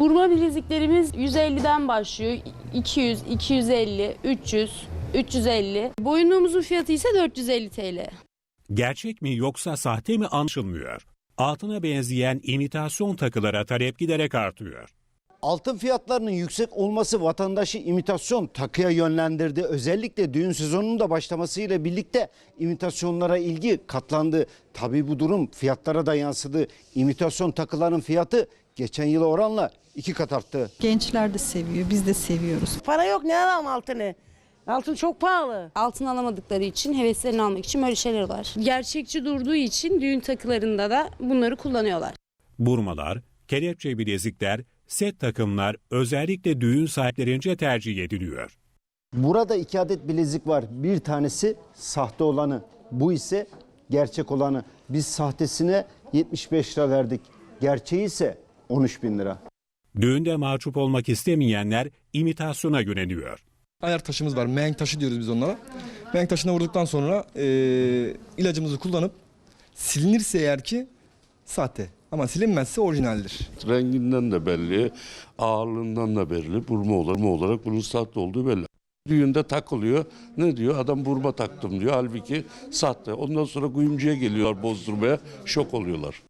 Burma bileziklerimiz 150'den başlıyor. 200, 250, 300, 350. Boyunluğumuzun fiyatı ise 450 TL. Gerçek mi yoksa sahte mi anlaşılmıyor. Altına benzeyen imitasyon takılara talep giderek artıyor. Altın fiyatlarının yüksek olması vatandaşı imitasyon takıya yönlendirdi. Özellikle düğün sezonunun da başlamasıyla birlikte imitasyonlara ilgi katlandı. Tabii bu durum fiyatlara da yansıdı. İmitasyon takıların fiyatı geçen yıla oranla iki kat arttı. Gençler de seviyor, biz de seviyoruz. Para yok ne alalım altını? Altın çok pahalı. Altın alamadıkları için, heveslerini almak için böyle şeyler var. Gerçekçi durduğu için düğün takılarında da bunları kullanıyorlar. Burmalar, kelepçe bilezikler, set takımlar özellikle düğün sahiplerince tercih ediliyor. Burada iki adet bilezik var. Bir tanesi sahte olanı. Bu ise gerçek olanı. Biz sahtesine 75 lira verdik. Gerçeği ise 13 bin lira. Düğünde mahcup olmak istemeyenler imitasyona yöneliyor. ayar taşımız var. Menk taşı diyoruz biz onlara. Menk taşına vurduktan sonra e, ilacımızı kullanıp silinirse eğer ki sahte. Ama silinmezse orijinaldir. Renginden de belli, ağırlığından da belli. Burma olarak, olarak bunun sahte olduğu belli. Düğünde takılıyor. Ne diyor? Adam burma taktım diyor. Halbuki sahte. Ondan sonra kuyumcuya geliyorlar bozdurmaya. Şok oluyorlar.